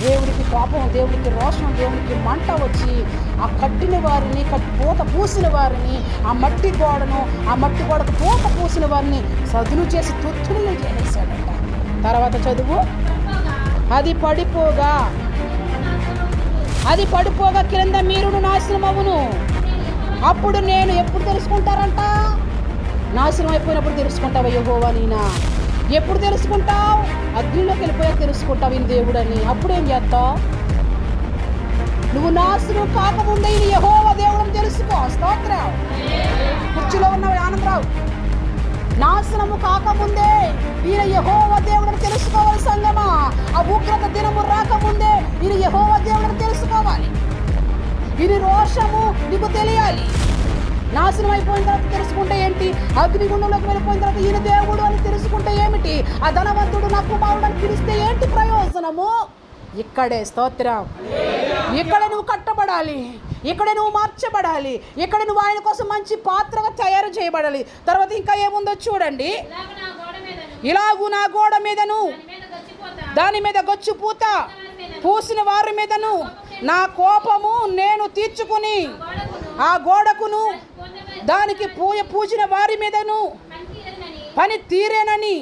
దేవుడికి కోపం దేవుడికి రోషం దేవుడికి మంట వచ్చి ఆ కట్టిన వారిని కట్టి పూత పూసిన వారిని ఆ మట్టి గోడను ఆ మట్టి గోడకు పూత పూసిన వారిని సదును చేసి తుత్తులను చేసేసాడంట తర్వాత చదువు? అది పడిపోగా. అది పడిపోగా క్రింద మీరును నాశనం అవును అప్పుడు నేను ఎప్పుడు తెలుసుకుంటారంట? నాశనం అయిపోయినప్పుడు తెలుసుకుంటావు యహోవా నీనా? ఎప్పుడు తెలుసుకుంటావు? అగ్నిలోకి వెళ్ళిపోయాక తెలుసుకుంటావు ఈ దేవుడని. అప్పుడు ఏం చేస్తావు? నువ్వు నాశనం కాకముందే ఈ యహోవ దేవుడని తెలుసుకో. స్తోత్రం. కుర్చీలో ఉన్న ఆనందరావు. నాశనము కాకముందే ఈయన యహోవ దేవుడని తెలుసుకోవాలి సంగమా. ఆ ఉగ్రత దినము రాకముందే ఈయన యహోవ దేవుడని తెలుసుకోవాలి. ఇది రోషము నీకు తెలియాలి. నాశనం అయిపోయిన తర్వాత తెలుసుకుంటే ఏంటి? అగ్నిగుండంలోకి వెళ్ళిపోయిన తర్వాత ఈయన దేవుడు అని తెలుసుకుంటే ఏమిటి? ఆ ధనవంతుడు నా కుమారుడు అని పిలిస్తే ఏంటి ప్రయోజనము? ఇక్కడే స్తోత్రం. ఇక్కడ నువ్వు కట్టబడాలి. ఇక్కడే నువ్వు మార్చబడాలి. ఇక్కడ నువ్వు ఆయన కోసం మంచి పాత్రగా తయారు చేయబడాలి. తర్వాత ఇంకా ఏముందో చూడండి. ఇలాగు నా గోడ మీదను దాని మీద గొచ్చు పూత పూసిన వారి మీదను నా కోపము నేను తీర్చుకుని ఆ గోడకును దానికి పూజ పూసిన వారి మీదను పని తీరేనని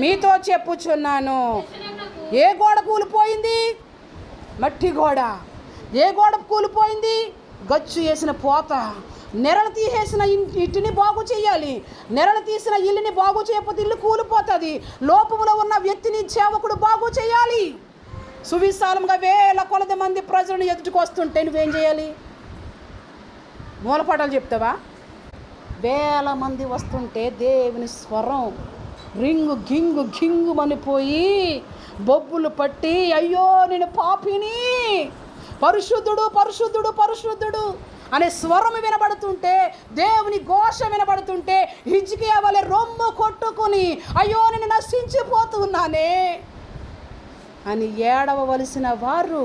మీతో చెప్పుచున్నాను. ఏ గోడ కూలిపోయింది? మట్టి గోడ. ఏ గోడ కూలిపోయింది? గచ్చు వేసిన పోత. నెరలు తీసేసిన ఇంటిని బాగు చేయాలి. నెరలు తీసిన ఇల్లుని బాగు చేయకపోతే ఇల్లు కూలిపోతుంది. లోపములో ఉన్న వ్యక్తిని సేవకుడు బాగు చేయాలి. సువిశాలంగా వేల కొలది మంది ప్రజలను ఎదుటికి వస్తుంటే నువ్వేం చేయాలి? మూలపాటలు చెప్తావా? వేల మంది వస్తుంటే దేవుని స్వరం రింగు గింగు గింగు మనిపోయి బొబ్బులు పట్టి అయ్యో నేను పాపిని పరిశుద్ధుడు పరిశుద్ధుడు పరిశుద్ధుడు అనే స్వరం వినబడుతుంటే దేవుని ఘోష వినబడుతుంటే హిజ్కియా వలె రొమ్ము కొట్టుకుని అయ్యో నేను నశించిపోతున్నానే అని ఏడవవలసిన వారు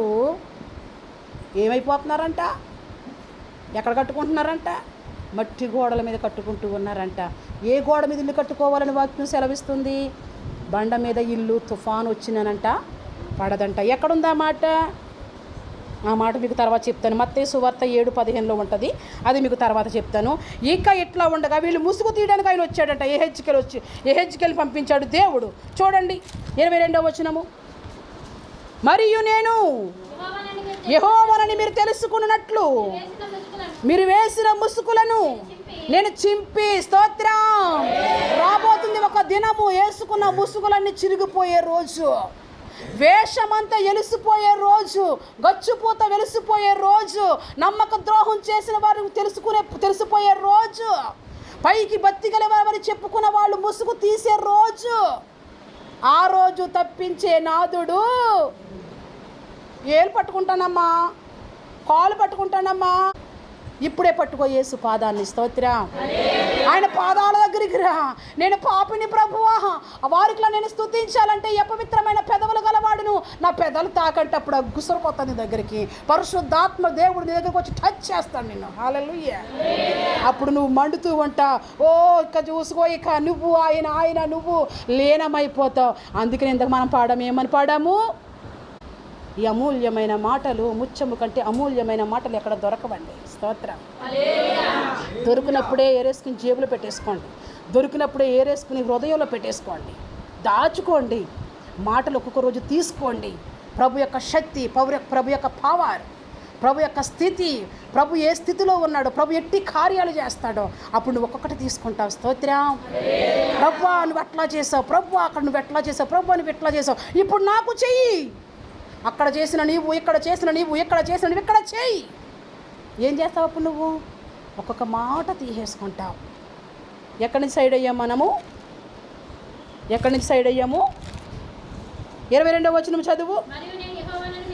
ఏమైపోతున్నారంట? ఎక్కడ కట్టుకుంటున్నారంట? మట్టి గోడల మీద కట్టుకుంటూ ఉన్నారంట. ఏ గోడ మీద ఇల్లు కట్టుకోవాలని వాక్యం సెలవిస్తుంది? బండ మీద ఇల్లు తుఫాన్ వచ్చినానంట పడదంట. ఎక్కడుందా మాట? ఆ మాట మీకు తర్వాత చెప్తాను. మత్తే సువార్త ఏడు పదిహేనులో ఉంటుంది. అది మీకు తర్వాత చెప్తాను. ఇంకా ఇట్లా ఉండగా వీళ్ళు ముసుగు తీయడానికి ఆయన వచ్చాడట. ఏ హెచ్కెళ్ళి వచ్చి ఏ హెచ్కెళ్ళి పంపించాడు దేవుడు. చూడండి ఇరవై రెండవ వచనము. మరియు నేను మీరు యహోవనని మీరు తెలుసుకున్నట్లు. మీరు వేసిన ముసుగులను నేను చింపి స్తోత్రం. రాబోతుంది ఒక దినము వేసుకున్న ముసుగులన్నీ చిరిగిపోయే రోజు. వేషమంతా ఎలిసిపోయే రోజు. గచ్చుపూత వెలిసిపోయే రోజు. నమ్మక ద్రోహం చేసిన వారు తెలుసుకునే తెలిసిపోయే రోజు. పైకి బతికల వారి చెప్పుకున్న వాళ్ళు ముసుగు తీసే రోజు. ఆ రోజు తప్పించే నాదుడు ఏలు పట్టుకుంటానమ్మా కాలు పట్టుకుంటానమ్మా. ఇప్పుడే పట్టుకో యేసు పాదాన్ని స్తోత్రా. ఆయన పాదాల దగ్గరికి రా. నేను పాపిని ప్రభువా. వారికిలా నేను స్తుతించాలంటే అపవిత్రమైన పెదవులు గలవాడును. నా పెదవులు తాకంటప్పుడు గుసరిపోతాను నీ దగ్గరికి. పరిశుద్ధాత్మ దేవుడు నీ దగ్గరికి వచ్చి టచ్ చేస్తాను నిన్ను. హాలూయ అప్పుడు నువ్వు మండుతూ ఉంటా. ఓ ఇక చూసుకో ఇక నువ్వు ఆయన ఆయన నువ్వు లీనమైపోతావు. అందుకని ఇంతకు మనం పాడాము ఏమని పాడాము? ఈ అమూల్యమైన మాటలు ముచ్చము కంటే అమూల్యమైన మాటలు ఎక్కడ దొరకవండి. స్తోత్రం. దొరికినప్పుడే ఏరేసుకుని జేబులో పెట్టేసుకోండి. దొరికినప్పుడే ఏరేసుకుని హృదయంలో పెట్టేసుకోండి. దాచుకోండి. మాటలు ఒక్కొక్క రోజు తీసుకోండి. ప్రభు యొక్క శక్తి ప్రభు యొక్క ప్రభు యొక్క పవర్ ప్రభు యొక్క స్థితి ప్రభు ఏ స్థితిలో ఉన్నాడో ప్రభు ఎట్టి కార్యాలు చేస్తాడో అప్పుడు నువ్వు ఒక్కొక్కటి తీసుకుంటావు. స్తోత్రం. ప్రభు నువ్వు ఎట్లా చేసావు. ప్రభు అక్కడ నువ్వు ఎట్లా చేసావు? ప్రభు నువ్వు ఎట్లా చేసావు? ఇప్పుడు నాకు చెయ్యి. అక్కడ చేసిన నీవు ఇక్కడ చేసిన నీవు ఇక్కడ చేసిన నీవు ఇక్కడ చేయి. ఏం చేస్తావు అప్పుడు నువ్వు? ఒక్కొక్క మాట తీసేసుకుంటావు. ఎక్కడి నుంచి సైడ్ అయ్యాము మనము? ఎక్కడి నుంచి సైడ్ అయ్యాము? ఇరవై రెండవ వచనం చదువు.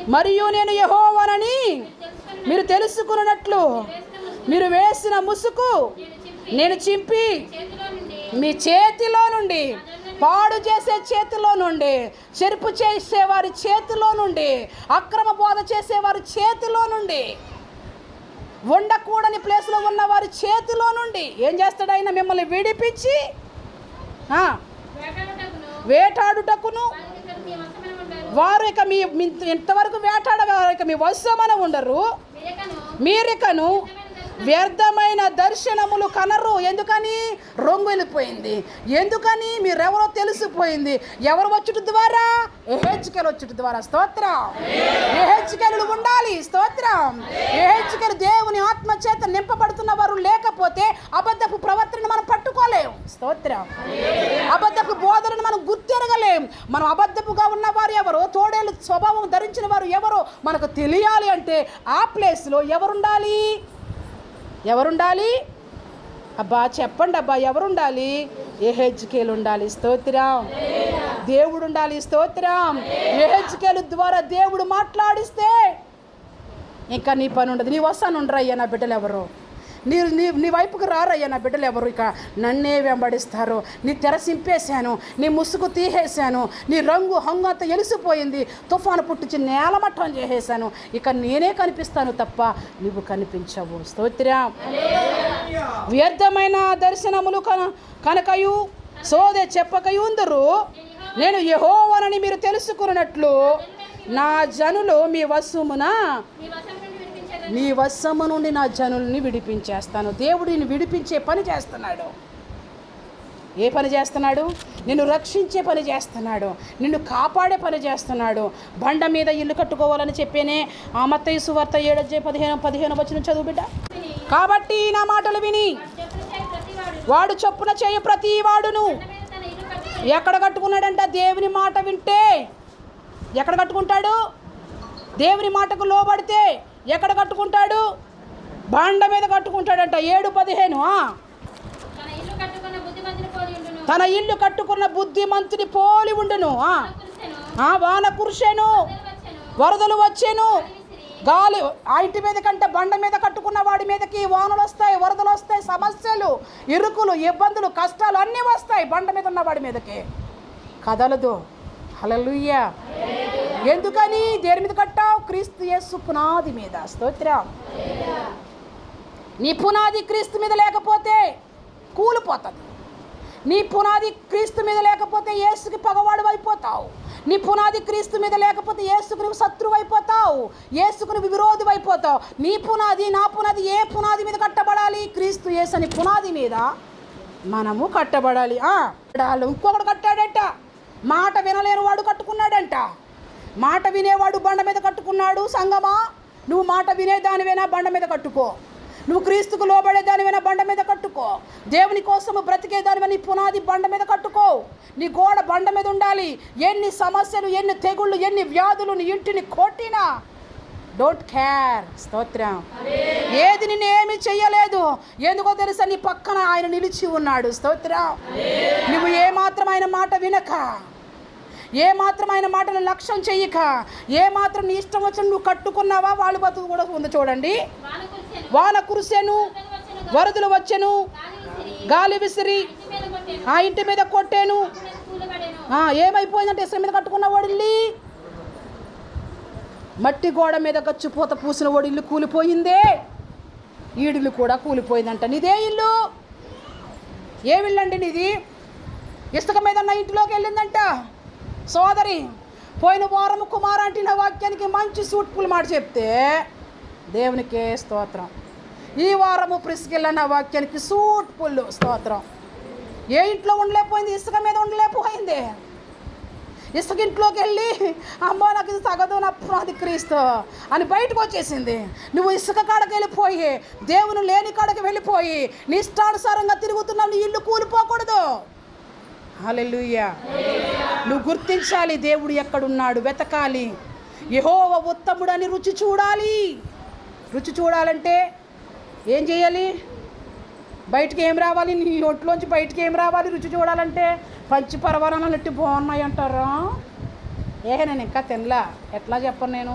మరియు నేను యెహోవానని మీరు తెలుసుకున్నట్లు మీరు వేసిన ముసుగు నేను చింపి మీ చేతిలో నుండి పాడు చేసే చేతిలో నుండి చెరుపు చేసే వారి చేతిలో నుండి అక్రమ బోధ చేసే వారి చేతిలో నుండి ఉండకూడని ప్లేస్లో ఉన్న వారి చేతిలో నుండి ఏం చేస్తాడు ఆయన? మిమ్మల్ని విడిపించి వేటాడుటకును వారు ఇక మీ ఇంతవరకు వేటాడవారు ఇక మీ వశమన ఉండరు. మీరికను వ్యర్థమైన దర్శనములు కనరు. ఎందుకని? రొంగు వెళ్ళిపోయింది. ఎందుకని? మీరెవరో తెలిసిపోయింది. ఎవరు వచ్చుట ద్వారా? ఎహెచ్కెలు వచ్చుట ద్వారా. స్తోత్రం. ఎహెచ్కెలు ఉండాలి. స్తోత్రం. ఎహెచ్కెలు దేవుని ఆత్మ చేత నింపబడుతున్న వారు లేకపోతే అబద్ధపు ప్రవర్తనను మనం పట్టుకోలేం. స్తోత్రం. అబద్ధపు బోధనను మనం గుర్తెరగలేం. మనం అబద్ధపుగా ఉన్నవారు ఎవరో తోడేలు స్వభావం ధరించిన వారు ఎవరో మనకు తెలియాలి అంటే ఆ ప్లేస్లో ఎవరుండాలి? ఎవరుండాలి? అబ్బా చెప్పండి అబ్బా ఎవరుండాలి? ఏహెచ్కేలు ఉండాలి స్తోత్రం. దేవుడు ఉండాలి స్తోత్రం. ఏహెచ్కేలు ద్వారా దేవుడు మాట్లాడిస్తే ఇంకా నీ పని ఉండదు నీ వస్తాను ఉండరయ్యా నా బిడ్డలు ఎవరు నీ నీ నీ వైపుకి రారయ్యా నా బిడ్డలు ఎవరు ఇక. నన్నే వెంబడిస్తారు. నీ తెర సింపేశాను నీ ముసుగు తీసేశాను. నీ రంగు హంగు అంతా ఎలిసిపోయింది. తుఫాను పుట్టించి నేలమట్టం చేసేశాను. ఇక నేనే కనిపిస్తాను తప్ప నువ్వు కనిపించవు. స్తోత్రం. వ్యర్థమైన దర్శనములు కన కనకయు సోదె చెప్పకయుందరు నేను యహోవనని మీరు తెలుసుకున్నట్లు నా జనులు మీ వసుమున నీ వశము నుండి నా జనుల్ని విడిపించేస్తాను. దేవుడిని విడిపించే పని చేస్తున్నాడు. ఏ పని చేస్తున్నాడు? నిన్ను రక్షించే పని చేస్తున్నాడు. నిన్ను కాపాడే పని చేస్తున్నాడు. బండ మీద ఇల్లు కట్టుకోవాలని చెప్పేనే ఆ సువార్త ఏడజ్జే పదిహేను పదిహేను వచ్చిన చదువు బిడ్డ. కాబట్టి నా మాటలు విని వాడు చొప్పున చేయు ప్రతి వాడును ఎక్కడ కట్టుకున్నాడంట? దేవుని మాట వింటే. ఎక్కడ కట్టుకుంటాడు? దేవుని మాటకు లోబడితే. ఎక్కడ కట్టుకుంటాడు? బండ మీద కట్టుకుంటాడంట. ఏడు పదిహేను. తన ఇల్లు కట్టుకున్న బుద్ధిమంతుని పోలి ఉండును. వాన కురిసెను. వరదలు వచ్చేను. గాలి ఆ ఇంటి మీద కంటే బండ మీద కట్టుకున్న వాడి మీదకి వానలు వస్తాయి వరదలు వస్తాయి సమస్యలు ఇరుకులు ఇబ్బందులు కష్టాలు అన్నీ వస్తాయి బండ మీద ఉన్న వాడి మీదకి. కదలదు. హలలుయ్య ఎందుకని? దేని మీద కట్టావు? క్రీస్తు యస్సు పునాది మీద. స్తోత్రం. నీ పునాది క్రీస్తు మీద లేకపోతే కూలిపోతుంది. నీ పునాది క్రీస్తు మీద లేకపోతే ఏసుకి పగవాడు అయిపోతావు. నీ పునాది క్రీస్తు మీద లేకపోతే యేసుకు నువ్వు శత్రువు అయిపోతావు. యేసుకు నువ్వు విరోధి అయిపోతావు. నీ పునాది నా పునాది ఏ పునాది మీద కట్టబడాలి? క్రీస్తు ఏసు అని పునాది మీద మనము కట్టబడాలి. ఇంకొకడు కట్టాడట. మాట వినలేని వాడు కట్టుకున్నాడంట. మాట వినేవాడు బండ మీద కట్టుకున్నాడు. సంగమా నువ్వు మాట వినేదానివైనా బండ మీద కట్టుకో. నువ్వు క్రీస్తుకు లోబడేదానివైనా బండ మీద కట్టుకో. దేవుని కోసము బ్రతికేదానివైనా నీ పునాది బండ మీద కట్టుకో. నీ గోడ బండ మీద ఉండాలి. ఎన్ని సమస్యలు ఎన్ని తెగుళ్ళు ఎన్ని వ్యాధులు నీ ఇంటిని కొట్టినా డోంట్ కేర్ స్తోత్రం. ఏది నిన్ను ఏమీ చెయ్యలేదు. ఎందుకో తెలుసా నీ పక్కన ఆయన నిలిచి ఉన్నాడు. స్తోత్రం. నువ్వు ఏ ఆయన మాట వినక. ఏ మాత్రం ఆయన మాటను లక్ష్యం చెయ్యక. ఏ మాత్రం నీ ఇష్టం వచ్చిన నువ్వు కట్టుకున్నావా? వాళ్ళు బతుకు కూడా ఉంది చూడండి. వాన కురిసెను. వరదలు వచ్చెను. గాలి విసిరి. ఆ ఇంటి మీద కొట్టాను. ఏమైపోయిందంటే ఇసుక మీద కట్టుకున్న వాడిల్లి మట్టి గోడ మీద గచ్చిపోత పూసిన వాడు ఇల్లు కూలిపోయిందే. ఈడులు కూడా కూలిపోయిందంట. నీదే ఇల్లు? ఏమిల్లండి నీది? ఇసుక మీద ఉన్న ఇంటిలోకి వెళ్ళిందంట. సోదరి పోయిన వారం కుమార్ అంటిన వాక్యానికి మంచి సూట్ఫుల్ మాట చెప్తే దేవునికే స్తోత్రం. ఈ వారము ప్రిస్కిల్ వాక్యానికి సూట్ స్తోత్రం. ఏ ఇంట్లో ఉండలేకపోయింది ఇసుక మీద ఉండలేకపోయింది. ఇసుకింట్లోకి వెళ్ళి అమ్మో నాకు ఇది తగదు నా పునాది అని బయటకు వచ్చేసింది. నువ్వు ఇసుక కాడకి వెళ్ళిపోయి దేవుని లేని కాడకి వెళ్ళిపోయి నీ ఇష్టానుసారంగా తిరుగుతున్నావు నీ ఇల్లు కూలిపోకూడదు. హలెలుయ్యా నువ్వు గుర్తించాలి దేవుడు ఎక్కడున్నాడు వెతకాలి. యహోవ ఉత్తముడని రుచి చూడాలి. రుచి చూడాలంటే ఏం చేయాలి? బయటికి ఏం రావాలి? నీ ఒంట్లోంచి బయటికి ఏం రావాలి? రుచి చూడాలంటే పంచి పరవరాలు నెట్టి బాగున్నాయి అంటారా ఏ నేను ఇంకా తినలా. ఎట్లా చెప్పను నేను?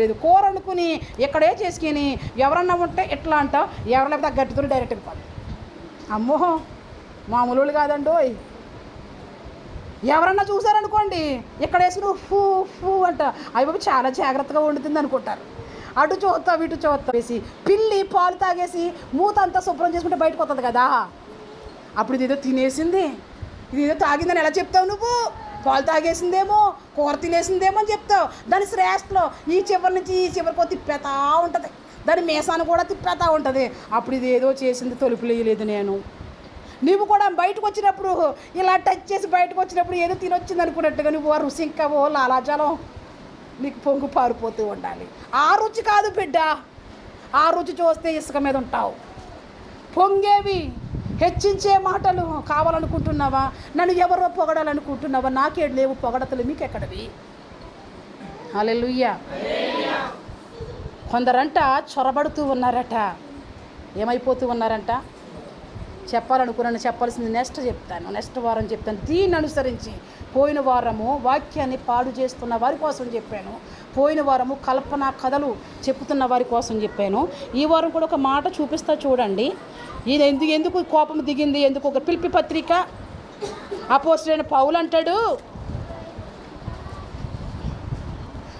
లేదు కూర వండుకుని ఇక్కడే చేసుకుని ఎవరన్నా ఉంటే ఎట్లా అంట ఎవరు లేకపోతే గట్టితో డైరెక్ట్ వెళ్ళిపోదు అమ్మో మామూలు వాళ్ళు ఎవరన్నా చూసారనుకోండి ఇక్కడ వేసుకుని ఫూ ఫూ అంట. అవి బాబు చాలా జాగ్రత్తగా వండుతుంది అనుకుంటారు. అటు చూస్తావు ఇటు చూస్తావు వేసి పిల్లి పాలు తాగేసి మూత అంతా శుభ్రం చేసుకుంటే బయటకు వస్తుంది కదా. అప్పుడు ఇదేదో తినేసింది ఇది ఏదో తాగిందని ఎలా చెప్తావు నువ్వు? పాలు తాగేసిందేమో కూర తినేసిందేమో అని చెప్తావు. దాని శ్రేష్టలో ఈ చివరి నుంచి ఈ చివరికి తిప్పేతా ఉంటుంది. దాని మీసాను కూడా తిప్పేతా ఉంటుంది. అప్పుడు ఇది ఏదో చేసింది తలుపులు నేను. నువ్వు కూడా బయటకు వచ్చినప్పుడు ఇలా టచ్ చేసి బయటకు వచ్చినప్పుడు ఏదో తినొచ్చింది అనుకున్నట్టుగా నువ్వు ఆ ఇంకా ఓ లాలాజలం. నీకు పొంగు పారిపోతూ ఉండాలి. ఆ రుచి కాదు బిడ్డ. ఆ రుచి చూస్తే ఇసుక మీద ఉంటావు. పొంగేవి హెచ్చించే మాటలు కావాలనుకుంటున్నావా? నన్ను ఎవరో పొగడాలనుకుంటున్నావా? నాకే లేవు పొగడతలు మీకు ఎక్కడవి అలెలుయ్యా కొందరంట చొరబడుతూ ఉన్నారట. ఏమైపోతూ ఉన్నారంట? చెప్పాలనుకున్నాను చెప్పాల్సింది నెక్స్ట్ చెప్తాను. నెక్స్ట్ వారం చెప్తాను. దీన్ని అనుసరించి పోయిన వారము వాక్యాన్ని పాడు చేస్తున్న వారి కోసం చెప్పాను. పోయిన వారము కల్పన కథలు చెప్పుతున్న వారి కోసం చెప్పాను. ఈ వారం కూడా ఒక మాట చూపిస్తా చూడండి. ఇది ఎందుకు ఎందుకు కోపం దిగింది? ఎందుకు ఒక పిలిపి పత్రిక? అపోస్టైన పౌలు అంటాడు.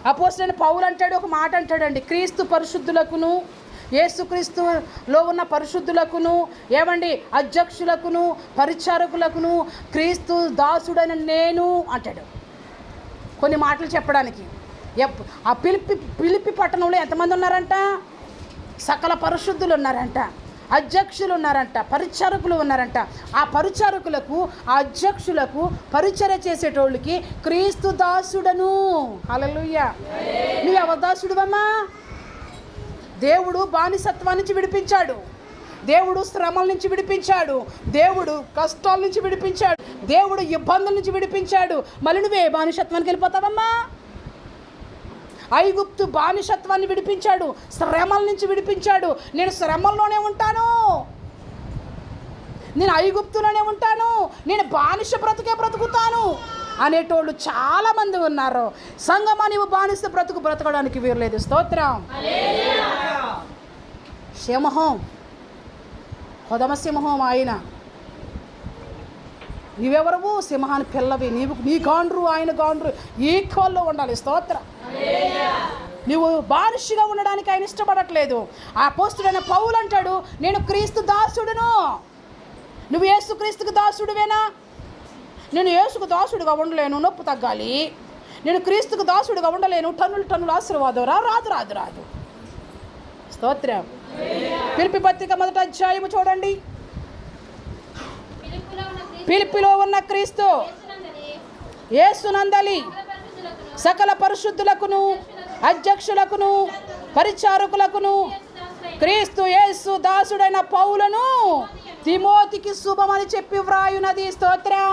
అపోస్టైన పౌలు అంటాడు ఒక మాట అంటాడండి. క్రీస్తు పరిశుద్ధులకును ఏసుక్రీస్తులో ఉన్న పరిశుద్ధులకును ఏమండి అధ్యక్షులకును పరిచారకులకును క్రీస్తు దాసుడైన నేను అంటాడు. కొన్ని మాటలు చెప్పడానికి. ఆ పిలిపి పిలిపి పట్టణంలో ఎంతమంది ఉన్నారంట? సకల పరిశుద్ధులు ఉన్నారంట అధ్యక్షులు ఉన్నారంట పరిచారకులు ఉన్నారంట. ఆ పరిచారకులకు ఆ అధ్యక్షులకు పరిచర్య చేసేటోళ్ళకి క్రీస్తు దాసుడను. అలలుయ్య నువ్వు ఎవరు దాసుడువమ్మా దేవుడు బానిసత్వం నుంచి విడిపించాడు. దేవుడు శ్రమల నుంచి విడిపించాడు. దేవుడు కష్టాల నుంచి విడిపించాడు. దేవుడు ఇబ్బందుల నుంచి విడిపించాడు. మళ్ళీ నువ్వే బానిసత్వానికి వెళ్ళిపోతావమ్మా? ఐగుప్తు బానిసత్వాన్ని విడిపించాడు. శ్రమల నుంచి విడిపించాడు. నేను శ్రమల్లోనే ఉంటాను. నేను ఐగుప్తులోనే ఉంటాను. నేను బానిస బ్రతుకే బ్రతుకుతాను. అనేటోళ్ళు చాలామంది ఉన్నారు. సంగమా నీవు బానిస్తే బ్రతుకు బ్రతకడానికి వీరలేదు. స్తోత్రం. సింహం. కొదమ సింహం ఆయన. నీవెవరవు సింహాన్ని పిల్లవి. నీవు నీ గాండ్రు ఆయన గాండ్రు ఈక్వల్లో ఉండాలి. స్తోత్రం. నువ్వు బానిషిగా ఉండడానికి ఆయన ఇష్టపడట్లేదు. ఆ పోస్తుడైన పౌలు అంటాడు నేను క్రీస్తు దాసుడును. నువ్వు ఏసు క్రీస్తుకు దాసుడువేనా? నేను యేసుకు దాసుడుగా ఉండలేను నొప్పు తగ్గాలి. నేను క్రీస్తుకు దాసుడుగా ఉండలేను టన్నులు టన్నుల ఆశీర్వాదం. రా రాదు రాదు రాదు. స్తోత్రం. పిలిపి పత్రిక మొదట అధ్యాయము చూడండి. పిలిపిలో ఉన్న క్రీస్తు ఏసు నందలి సకల పరిశుద్ధులకును అధ్యక్షులకును పరిచారకులకును క్రీస్తు యేసు దాసుడైన పౌలను తిమోతికి శుభమని చెప్పి వ్రాయునది స్తోత్రం.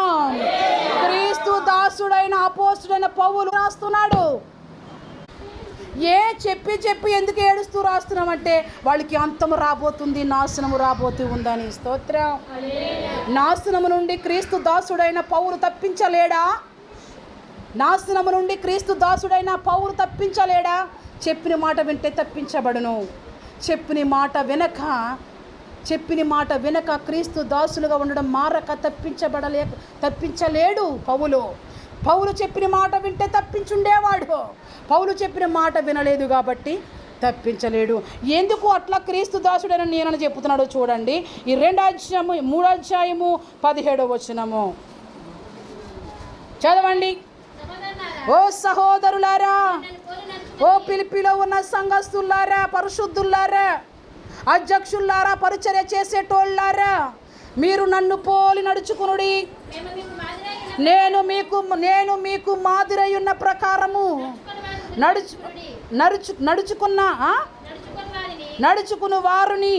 క్రీస్తు దాసుడైన అపోస్తుడైన పౌలు రాస్తున్నాడు. ఏ చెప్పి చెప్పి ఎందుకు ఏడుస్తూ రాస్తున్నామంటే వాళ్ళకి అంతము రాబోతుంది నాశనము రాబోతూ ఉందని స్తోత్రం. నాశనము నుండి క్రీస్తు దాసుడైన పౌరు తప్పించలేడా? నాశనము నుండి క్రీస్తు దాసుడైన పౌరు తప్పించలేడా? చెప్పిన మాట వింటే తప్పించబడును. చెప్పిన మాట వెనక చెప్పిన మాట వినక క్రీస్తు దాసులుగా ఉండడం మారక తప్పించబడలే తప్పించలేడు పౌలు. పౌలు చెప్పిన మాట వింటే తప్పించుండేవాడు. పౌలు చెప్పిన మాట వినలేదు కాబట్టి తప్పించలేడు. ఎందుకు అట్లా క్రీస్తు దాసుడని నేనని చెప్తున్నాడో చూడండి. ఈ రెండు అధ్యాయము మూడు అధ్యాయము పదిహేడవ వచనము. చదవండి. ఓ సహోదరులారా ఓ పిలిపిలో ఉన్న సంఘస్తులారా పరిశుద్ధులారా అధ్యక్షులారా పరిచర్య చేసేటోళ్ళారా? మీరు నన్ను పోలి నడుచుకునుడి. నేను మీకు నేను మీకు మాదిరై ఉన్న ప్రకారము నడుచు నడుచు నడుచుకున్న నడుచుకుని వారిని.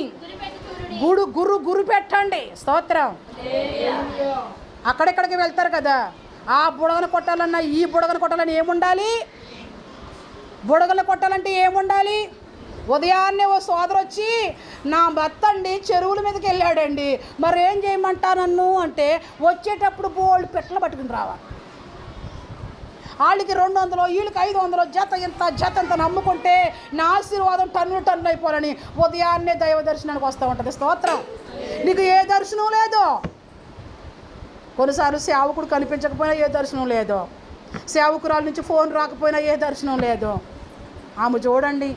గుడు గురు గురు పెట్టండి. స్తోత్రం. అక్కడెక్కడికి వెళ్తారు కదా? ఆ బుడగను కొట్టాలన్నా ఈ బుడగను కొట్టాలని ఏముండాలి? బుడగలు కొట్టాలంటే ఏముండాలి? ఉదయాన్నే ఓ సోదరు వచ్చి నా భర్త అండి చెరువుల మీదకి వెళ్ళాడండి. మరి ఏం చేయమంటా నన్ను? అంటే వచ్చేటప్పుడు బోళ్ళు పెట్టలు పట్టుకుని రావాలి వాళ్ళకి రెండు వందలు వీళ్ళకి ఐదు వందలు జత ఇంత జత ఇంత నమ్ముకుంటే నా ఆశీర్వాదం టన్ను టన్ను అయిపోవాలని ఉదయాన్నే దైవ దర్శనానికి వస్తూ ఉంటుంది. స్తోత్రం. నీకు ఏ దర్శనం లేదో. కొన్నిసార్లు సేవకుడు కనిపించకపోయినా ఏ దర్శనం లేదో. సేవకురాల నుంచి ఫోన్ రాకపోయినా ఏ దర్శనం లేదో. ఆమె చూడండి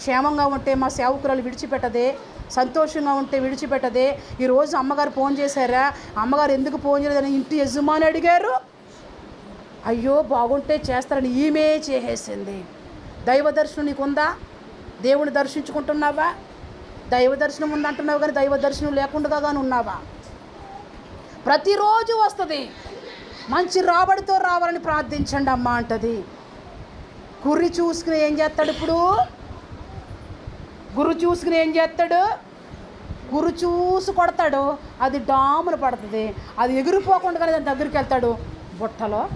క్షేమంగా ఉంటే మా సేవకురాలు విడిచిపెట్టదే సంతోషంగా ఉంటే విడిచిపెట్టదే. ఈరోజు అమ్మగారు ఫోన్ చేశారా? అమ్మగారు ఎందుకు ఫోన్ చేయలేదని ఇంటి యజమాని అడిగారు. అయ్యో బాగుంటే చేస్తారని ఈమె చేసేసింది. దైవ దర్శనం నీకు ఉందా దేవుని దర్శించుకుంటున్నావా? దైవ దర్శనం ఉందంటున్నావు కానీ దైవ దర్శనం లేకుండా కానీ ఉన్నావా? ప్రతిరోజు వస్తుంది. మంచి రాబడితో రావాలని ప్రార్థించండి అమ్మ అంటది. కుర్రి చూసుకుని ఏం చేస్తాడు ఇప్పుడు? గురు చూసుకుని ఏం చేస్తాడు? గురు చూసి కొడతాడు. అది డామును పడుతుంది. అది ఎగిరిపోకుండా దాని దగ్గరికి వెళ్తాడు. బుట్టలో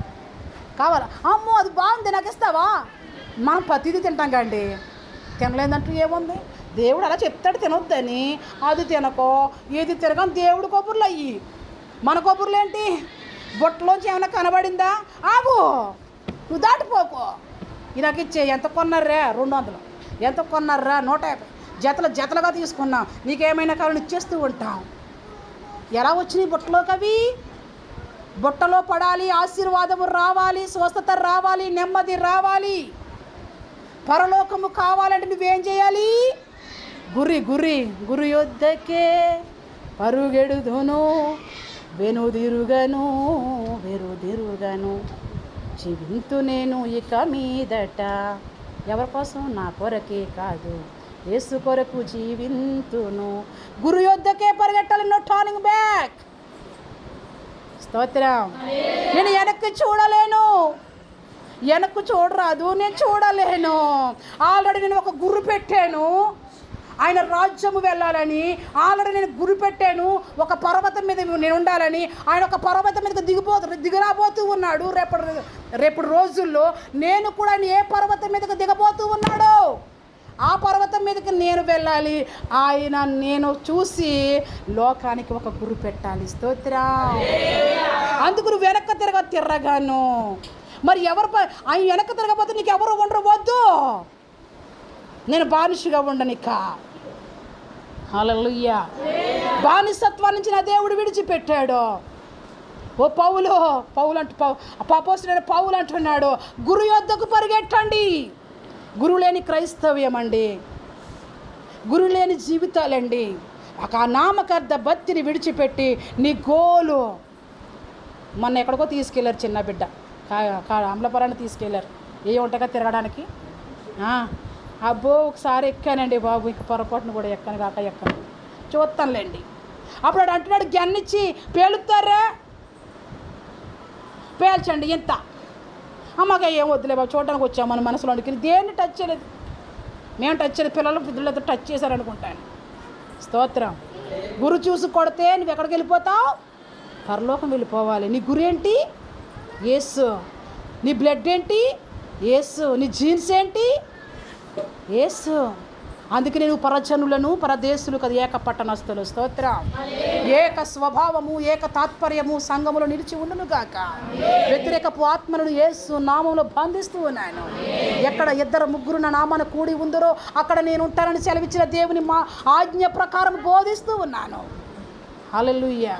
కావాలా? అమ్మో అది బాగుంది. నాకు ఇస్తావా? మనం ప్రతిదీ తింటాం కండి తినలేదంటూ ఏముంది? దేవుడు అలా చెప్తాడు తినొద్దని. అది తినకో ఏది తినకని దేవుడు కొబ్బుర్లు అయ్యి. మన కొబ్బుర్లు ఏంటి? బుట్టలోంచి ఏమైనా కనబడిందా? ఆగు! నువ్వు దాటిపోకో. ఇది ఇచ్చే ఎంత కొన్నారే రెండు వందలు. ఎంత కొన్నారా? నూట యాభై. జతలు జతలుగా తీసుకున్నా. నీకేమైనా కావాలని ఇచ్చేస్తూ ఉంటాం. ఎలా వచ్చినాయి బుట్టలోకి అవి? బుట్టలో పడాలి ఆశీర్వాదము రావాలి స్వస్థత రావాలి నెమ్మది రావాలి. పరలోకము కావాలంటే నువ్వేం చేయాలి? గురి గురి గురి యొద్దకే పరుగెడుదును వెనుదిరుగను వెరుదిరుగను. జీవింతు నేను ఇక మీదట. ఎవరి కోసం? నా కొరకే కాదు. యేసు కొరకు జీవింతును. గురు యొద్దకే పరిగెట్టాలి నో టర్నింగ్ బ్యాక్ స్తోత్రం. నేను వెనక్కి చూడలేను. వెనక్కు చూడరాదు నేను చూడలేను. ఆల్రెడీ నేను ఒక గుర్రు పెట్టాను. ఆయన రాజ్యము వెళ్ళాలని ఆల్రెడీ నేను గురి పెట్టాను ఒక పర్వతం మీద నేను ఉండాలని ఆయన ఒక పర్వతం మీదకి దిగిపో దిగరాబోతూ ఉన్నాడు. రేపటి రేపటి రోజుల్లో నేను కూడా ఆయన ఏ పర్వతం మీదకి దిగబోతూ ఉన్నాడు ఆ పర్వతం మీదకి నేను వెళ్ళాలి. ఆయన నేను చూసి లోకానికి ఒక గురి పెట్టాలి. స్తోత్రా. అందుకు నువ్వు వెనక్కి తిరగ తిరగాను. మరి ఎవరు ప- ఆయన వెనక్కి తిరగపోతే నీకు ఎవరు ఉండరు? వద్దు. నేను బానిసగా ఉండనిక. హల్లెలూయా. బానిసత్వం నుంచి నా దేవుడు విడిచిపెట్టాడు. ఓ పౌలు పౌలు అంటు పౌ పాపోసిన పౌలు అంటున్నాడు గురు యొద్దకు పరిగెట్టండి. గురువు లేని క్రైస్తవ్యం అండి లేని జీవితాలండి. ఒక నామకర్ధ భక్తిని విడిచిపెట్టి నీ గోలు మొన్న ఎక్కడికో తీసుకెళ్ళారు చిన్న బిడ్డ. కా- కా- అమలపురాన్ని తీసుకెళ్ళారు ఏ ఉంటగా తిరగడానికి? అబ్బో ఒకసారి ఎక్కానండి బాబు ఇంక పొరపాటును కూడా ఎక్కను కాక ఎక్కను. చూస్తానులేండి అప్పుడు వాడు అంటున్నాడు గన్నిచ్చి పేలుతారా? పేల్చండి ఇంత. అమ్మగా ఏం వద్దులే బాబు చూడడానికి వచ్చాము మన మనసులోనికి దేన్ని టచ్ చేయలేదు? మేము టచ్ చేయలేదు పిల్లలు పిల్లలతో టచ్ చేశారనుకుంటాను స్తోత్రం. గురు చూసి కొడితే నువ్వు ఎక్కడికి వెళ్ళిపోతావు? పరలోకం వెళ్ళిపోవాలి. నీ గురి ఏంటి ఏసు నీ బ్లడ్ ఏంటి? ఏసు నీ జీన్స్ ఏంటి? యేసు. అందుకే నేను పరజనులను పరదేశులు కదా ఏక పట్టణస్తులు స్తోత్రం. ఏక స్వభావము ఏక తాత్పర్యము సంఘములో నిలిచి ఉండును గాక. వ్యతిరేకపు ఆత్మలను యేసు నామంలో బంధిస్తూ ఉన్నాను. ఎక్కడ ఇద్దరు ముగ్గురు నా నామాన కూడి ఉందరో అక్కడ నేను ఉంటానని సెలవిచ్చిన దేవుని మా ఆజ్ఞ ప్రకారం బోధిస్తూ ఉన్నాను. హల్లెలూయా.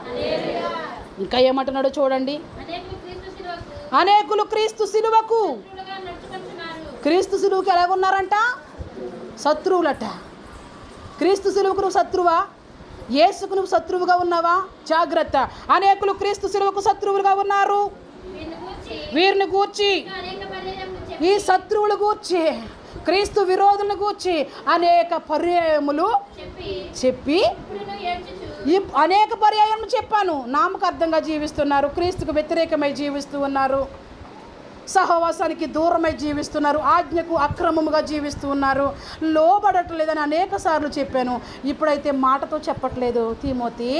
ఇంకా ఏమంటున్నాడో చూడండి. అనేకులు క్రీస్తు సిలువకు క్రీస్తు సిలువుకి ఎలాగున్నారంట శత్రువులట. క్రీస్తు సులువుకు నువ్వు శత్రువా? ఏసుకు నువ్వు శత్రువుగా ఉన్నావా? జాగ్రత్త. అనేకులు క్రీస్తు సులువుకు శత్రువులుగా ఉన్నారు. వీరిని గూర్చి ఈ శత్రువులు గూర్చి క్రీస్తు విరోధులను గూర్చి అనేక పర్యాయములు చెప్పి ఈ అనేక పర్యాయం చెప్పాను. నామకార్థంగా జీవిస్తున్నారు. క్రీస్తుకు వ్యతిరేకమై జీవిస్తూ ఉన్నారు. సహవాసానికి దూరమై జీవిస్తున్నారు ఆజ్ఞకు అక్రమముగా జీవిస్తూ ఉన్నారు. లోబడట్లేదని అనేక సార్లు చెప్పాను. ఇప్పుడైతే మాటతో చెప్పట్లేదు. తీమోతి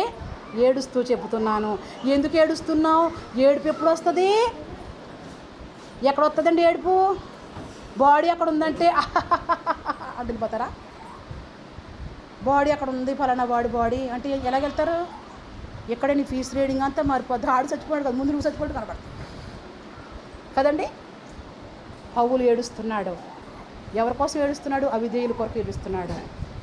ఏడుస్తూ చెబుతున్నాను. ఎందుకు ఏడుస్తున్నావు? ఏడుపు ఎప్పుడు వస్తుంది? ఎక్కడ వస్తుందండి ఏడుపు? బాడీ అక్కడ ఉందంటే అడిగిపోతారా బాడీ అక్కడ ఉంది ఫలానా బాడీ బాడీ అంటే ఎలాగెళ్తారు? ఎక్కడ నీ ఫీజు రీడింగ్ అంతా మారిపోద్ది. ఆడు చచ్చిపోయాడు కదా ముందు నువ్వు చచ్చిపోయాడు కనపడుతుంది కదండి? పౌలు ఏడుస్తున్నాడు. ఎవరి కోసం ఏడుస్తున్నాడు? అవిధేయుల కొరకు ఏడుస్తున్నాడు.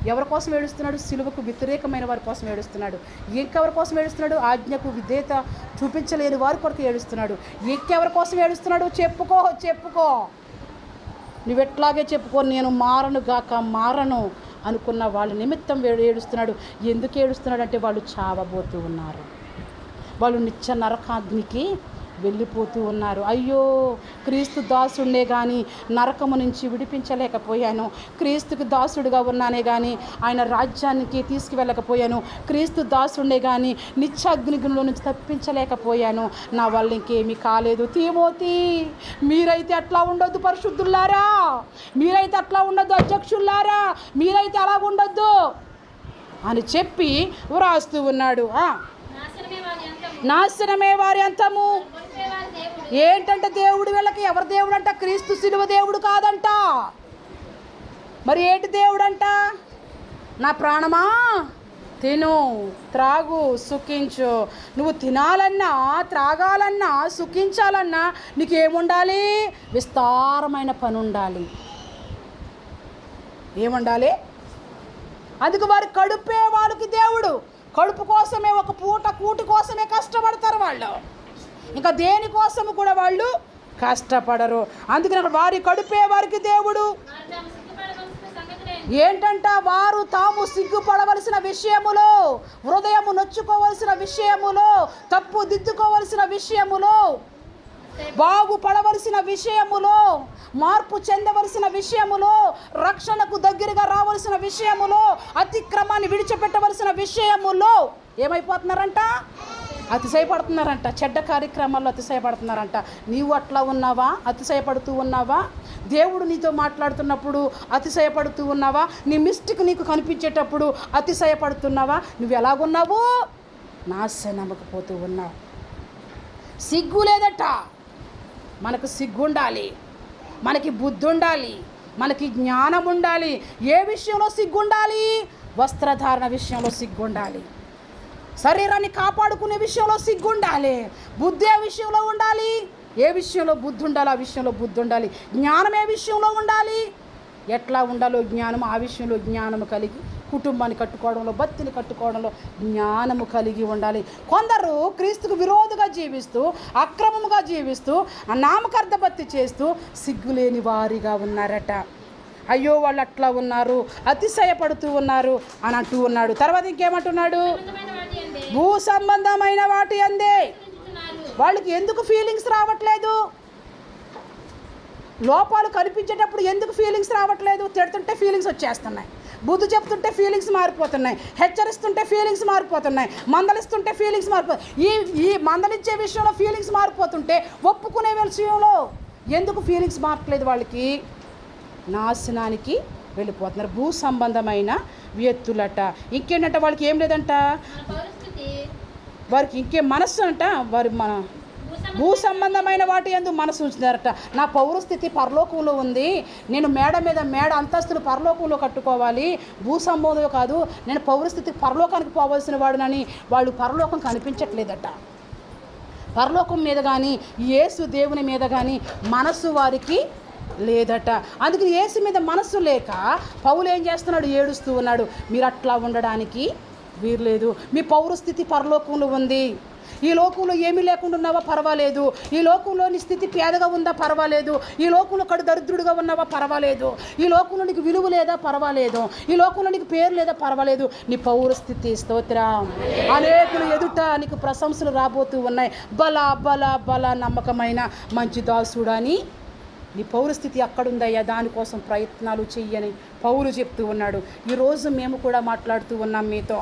ఎవరి కోసం ఏడుస్తున్నాడు? సిలువకు వ్యతిరేకమైన వారి కోసం ఏడుస్తున్నాడు. ఇంకెవరి కోసం ఏడుస్తున్నాడు? ఆజ్ఞకు విధేయత చూపించలేని వారి కొరకు ఏడుస్తున్నాడు. ఇంకెవరి కోసం ఏడుస్తున్నాడు? చెప్పుకో చెప్పుకో. నువ్వెట్లాగే చెప్పుకో నేను మారను గాక మారను అనుకున్న వాళ్ళ నిమిత్తం ఏడుస్తున్నాడు. ఎందుకు ఏడుస్తున్నాడు అంటే వాళ్ళు చావబోతూ ఉన్నారు. వాళ్ళు నిత్య నరకాగ్నికి వెళ్ళిపోతూ ఉన్నారు. అయ్యో క్రీస్తు దాసుడినే కానీ నరకము నుంచి విడిపించలేకపోయాను. క్రీస్తుకి దాసుడిగా ఉన్నానే కానీ ఆయన రాజ్యానికి తీసుకువెళ్ళకపోయాను. క్రీస్తు దాసుడినే కానీ నిత్యాగ్నిగులో నుంచి తప్పించలేకపోయాను. నా వల్ల ఇంకేమీ కాలేదు. తీమోతి మీరైతే అట్లా ఉండొద్దు పరిశుద్ధులారా. మీరైతే అట్లా ఉండొద్దు అధ్యక్షులారా. మీరైతే అలా ఉండొద్దు అని చెప్పి వ్రాస్తూ ఉన్నాడు. నాశనమే వారి అంతము నాశనమే వారి అంతము కొలిపేవారి దేవుడు ఏంటంటే దేవుడు వీళ్ళకి ఎవరి దేవుడు అంట క్రీస్తు శిలువ దేవుడు కాదంట. మరి ఏంటి దేవుడు అంట నా ప్రాణమా? తిను త్రాగు సుఖించు. నువ్వు తినాలన్నా త్రాగాలన్నా సుఖించాలన్నా నీకేముండాలి? విస్తారమైన పని ఉండాలి ఏముండాలి? అందుకు వారు కడుపే వాళ్ళకి దేవుడు. కడుపు కోసమే ఒక పూట కూటి కోసమే కష్టపడతారు వాళ్ళు. ఇంకా దేనికోసం కూడా వాళ్ళు కష్టపడరు. అందుకని వారి కడుపే వారికి దేవుడు. ఏంటంట వారు తాము సిగ్గుపడవలసిన విషయములో హృదయము నొచ్చుకోవలసిన విషయములో తప్పు దిద్దుకోవలసిన విషయములో బాగుపడవలసిన విషయములో మార్పు చెందవలసిన విషయములో రక్షణకు దగ్గరగా రావలసిన విషయములో అతిక్రమాన్ని విడిచిపెట్టవలసిన విషయములో ఏమైపోతున్నారంట? అతిశయపడుతున్నారంట. చెడ్డ కార్యక్రమాల్లో అతిశయపడుతున్నారంట. నీవు అట్లా ఉన్నావా? అతిశయపడుతూ ఉన్నావా? దేవుడు నీతో మాట్లాడుతున్నప్పుడు అతిశయపడుతూ ఉన్నావా? నీ మిస్టిక్ నీకు కనిపించేటప్పుడు అతిశయపడుతున్నావా? నువ్వు ఎలాగున్నావు? నాశనముకు పోతూ ఉన్నావు. సిగ్గు లేదట. మనకు సిగ్గు ఉండాలి మనకి బుద్ధి ఉండాలి మనకి జ్ఞానం ఉండాలి ఏ విషయంలో సిగ్గుండాలి? వస్త్రధారణ విషయంలో సిగ్గుండాలి. శరీరాన్ని కాపాడుకునే విషయంలో సిగ్గు ఉండాలి బుద్ధి ఏ విషయంలో ఉండాలి? ఏ విషయంలో బుద్ధి ఉండాలి ఆ విషయంలో బుద్ధి ఉండాలి. జ్ఞానం ఏ విషయంలో ఉండాలి? ఎట్లా ఉండాలో జ్ఞానం ఆ విషయంలో జ్ఞానము కలిగి కుటుంబాన్ని కట్టుకోవడంలో భక్తిని కట్టుకోవడంలో జ్ఞానము కలిగి ఉండాలి. కొందరు క్రీస్తుకు విరోధుగా జీవిస్తూ అక్రమముగా జీవిస్తూ నామకర్ధ భక్తి చేస్తూ సిగ్గులేని వారిగా ఉన్నారట. అయ్యో వాళ్ళు అట్లా ఉన్నారు అతిశయపడుతూ ఉన్నారు అని అంటూ ఉన్నాడు. తర్వాత ఇంకేమంటున్నాడు? భూ సంబంధమైన వాటి అందే. వాళ్ళకి ఎందుకు ఫీలింగ్స్ రావట్లేదు? లోపాలు కనిపించేటప్పుడు ఎందుకు ఫీలింగ్స్ రావట్లేదు? తిడుతుంటే ఫీలింగ్స్ వచ్చేస్తున్నాయి. బుద్ధి చెప్తుంటే ఫీలింగ్స్ మారిపోతున్నాయి. హెచ్చరిస్తుంటే ఫీలింగ్స్ మారిపోతున్నాయి. మందలిస్తుంటే ఫీలింగ్స్ మారిపో ఈ ఈ మందలిచ్చే విషయంలో ఫీలింగ్స్ మారిపోతుంటే ఒప్పుకునే విషయంలో ఎందుకు ఫీలింగ్స్ మారట్లేదు వాళ్ళకి? నాశనానికి వెళ్ళిపోతున్నారు. భూ సంబంధమైన వ్యక్తులట. ఇంకేంటంట? వాళ్ళకి ఏం లేదంట? వారికి ఇంకేం మనస్సు అంట. వారి మన భూ సంబంధమైన వాటి ఎందు మనసు ఉంచుతారట నా పౌరస్థితి పరలోకంలో ఉంది. నేను మేడ మీద మేడ అంతస్తులు పరలోకంలో కట్టుకోవాలి. భూ సంబంధం కాదు నేను పౌరస్థితి పరలోకానికి పోవలసిన వాడునని వాళ్ళు పరలోకం కనిపించట్లేదట. పరలోకం మీద కానీ యేసు దేవుని మీద కానీ మనస్సు వారికి లేదట. అందుకని యేసు మీద మనస్సు లేక పౌలు ఏం చేస్తున్నాడు? ఏడుస్తూ ఉన్నాడు. మీరు అట్లా ఉండడానికి వీర్లేదు మీ పౌరస్థితి పరలోకంలో ఉంది. ఈ లోకంలో ఏమీ లేకుండా ఉన్నావా? పర్వాలేదు. ఈ లోకంలో నీ స్థితి పేదగా ఉందా? పర్వాలేదు. ఈ లోకంలో కడు దరిద్రుడుగా ఉన్నావా? పర్వాలేదు. ఈ లోకంలో నీకు విలువ లేదా? పర్వాలేదు. ఈ లోకంలో నీకు పేరు లేదా? పర్వాలేదు. నీ పౌరస్థితి స్తోత్రం. అనేకులు ఎదుట నీకు ప్రశంసలు రాబోతూ ఉన్నాయి. బల బల బల నమ్మకమైన మంచి దాసుడని నీ పౌరస్థితి అక్కడుందయ్యా దానికోసం ప్రయత్నాలు చెయ్యని పౌరు చెప్తూ ఉన్నాడు. ఈరోజు మేము కూడా మాట్లాడుతూ ఉన్నాం మీతో.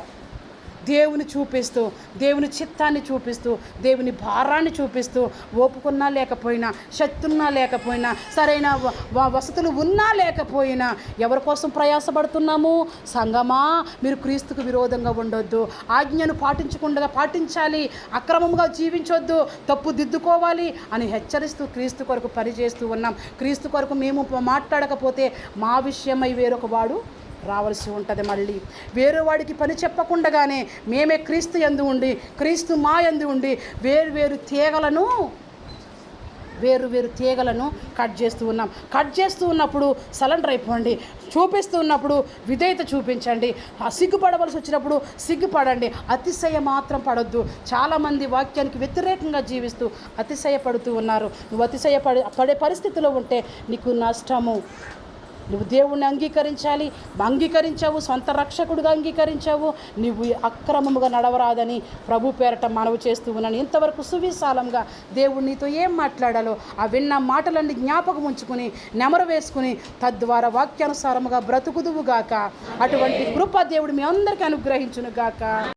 దేవుని చూపిస్తూ దేవుని చిత్తాన్ని చూపిస్తూ దేవుని భారాన్ని చూపిస్తూ ఓపుకున్నా లేకపోయినా శక్తున్నా లేకపోయినా సరైన వ- వ- వసతులు ఉన్నా లేకపోయినా ఎవరి కోసం ప్రయాసపడుతున్నాము? సంగమా మీరు క్రీస్తుకు విరోధంగా ఉండొద్దు. ఆజ్ఞను పాటించకుండా పాటించాలి. అక్రమంగా జీవించొద్దు. తప్పు దిద్దుకోవాలి అని హెచ్చరిస్తూ క్రీస్తు కొరకు పనిచేస్తూ ఉన్నాం. క్రీస్తు కొరకు మేము మాట్లాడకపోతే మా విషయమై వేరొక వాడు రావాల్సి ఉంటుంది మళ్ళీ. వేరే వాడికి పని చెప్పకుండగానే మేమే క్రీస్తు ఎందు ఉండి క్రీస్తు మా ఎందు ఉండి వేరు వేరు తీగలను వేరు వేరు తీగలను కట్ చేస్తూ ఉన్నాం. కట్ చేస్తూ ఉన్నప్పుడు సలెండర్ అయిపోండి. చూపిస్తూ ఉన్నప్పుడు విధేయత చూపించండి. సిగ్గుపడవలసి వచ్చినప్పుడు సిగ్గుపడండి. అతిశయ మాత్రం పడొద్దు. చాలామంది వాక్యానికి వ్యతిరేకంగా జీవిస్తూ అతిశయపడుతూ ఉన్నారు. నువ్వు అతిశయ పడే పడే పరిస్థితిలో ఉంటే నీకు నష్టము. నువ్వు దేవుణ్ణి అంగీకరించాలి అంగీకరించావు సొంత రక్షకుడుగా అంగీకరించావు నువ్వు అక్రమముగా నడవరాదని ప్రభు పేరట మనవి చేస్తూ ఉన్నాను. ఇంతవరకు సువిశాలంగా దేవుడు నీతో ఏం మాట్లాడాలో ఆ విన్న మాటలన్నీ జ్ఞాపకం ఉంచుకుని నెమరు వేసుకుని తద్వారా వాక్యానుసారముగా బ్రతుకుదువుగాక అటువంటి కృప దేవుడు మీ అందరికీ అనుగ్రహించునుగాక